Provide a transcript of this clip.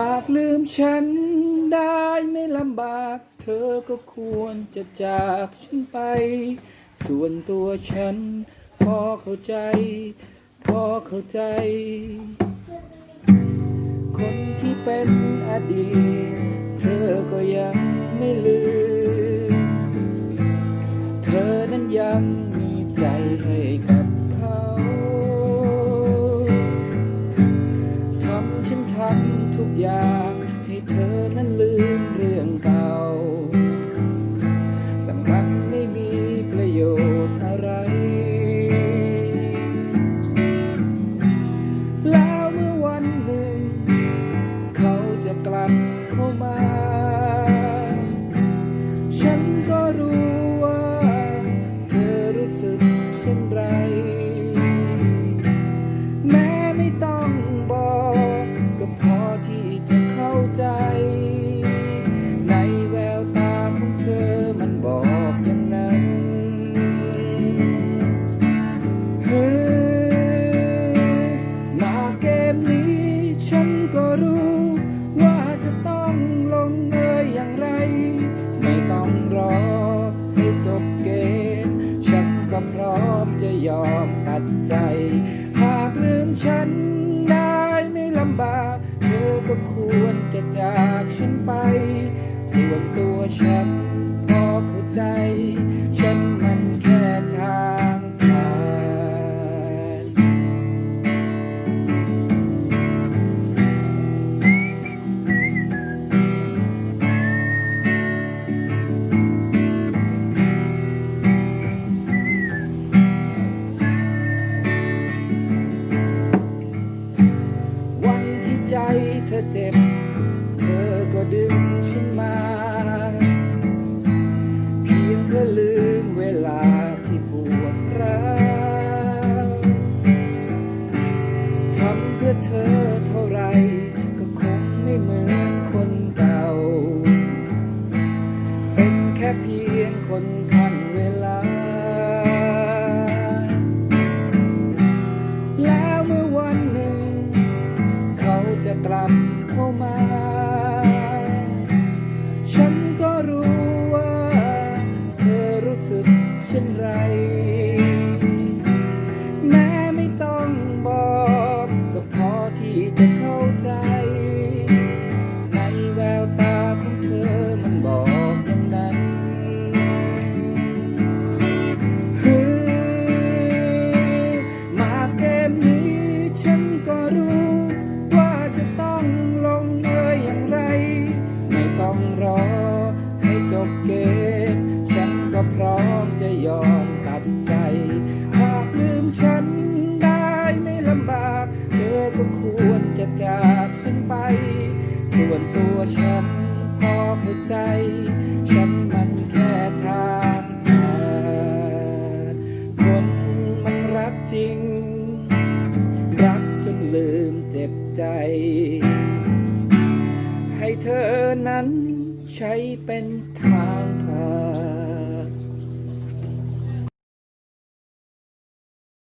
หากลืมฉันได้ไม่ลำบาก เธอก็ควรจะจากฉันไป ส่วนตัวฉัน พอเข้าใจ พอเข้าใจ คนที่เป็นอดีต เธอก็ยังไม่ลืม ใจ ในแววตาของเธอมันบอกอย่างนั้นเฮ้มาเกมนี้ฉันก็รู้ ว่าจะต้องลงเอยอย่างไร ไม่ต้องรอให้จบเกม ฉันก็พร้อมจะยอมตัดใจ หากลืมฉัน วนตัวฉันพอเข้าใจ ฉันมันแค่ทางผ่านวันที่ใจเธอเจ็บ เธอเท่าไร ก็คงไม่เหมือนคนเก่า เป็นแค่เพียงคนทันเวลา แล้วเมื่อวันหนึ่ง เขาจะกลับเข้ามา ฉันก็รู้ว่า เธอรู้สึกเช่นไร ก็ควรจะจากฉันไป ส่วนตัวฉันพอเข้าใจ ฉันมันแค่ทางผ่านคนมันรักจริง รักจนลืมเจ็บใจ ให้เธอนั้นใช้เป็นทางผ่าน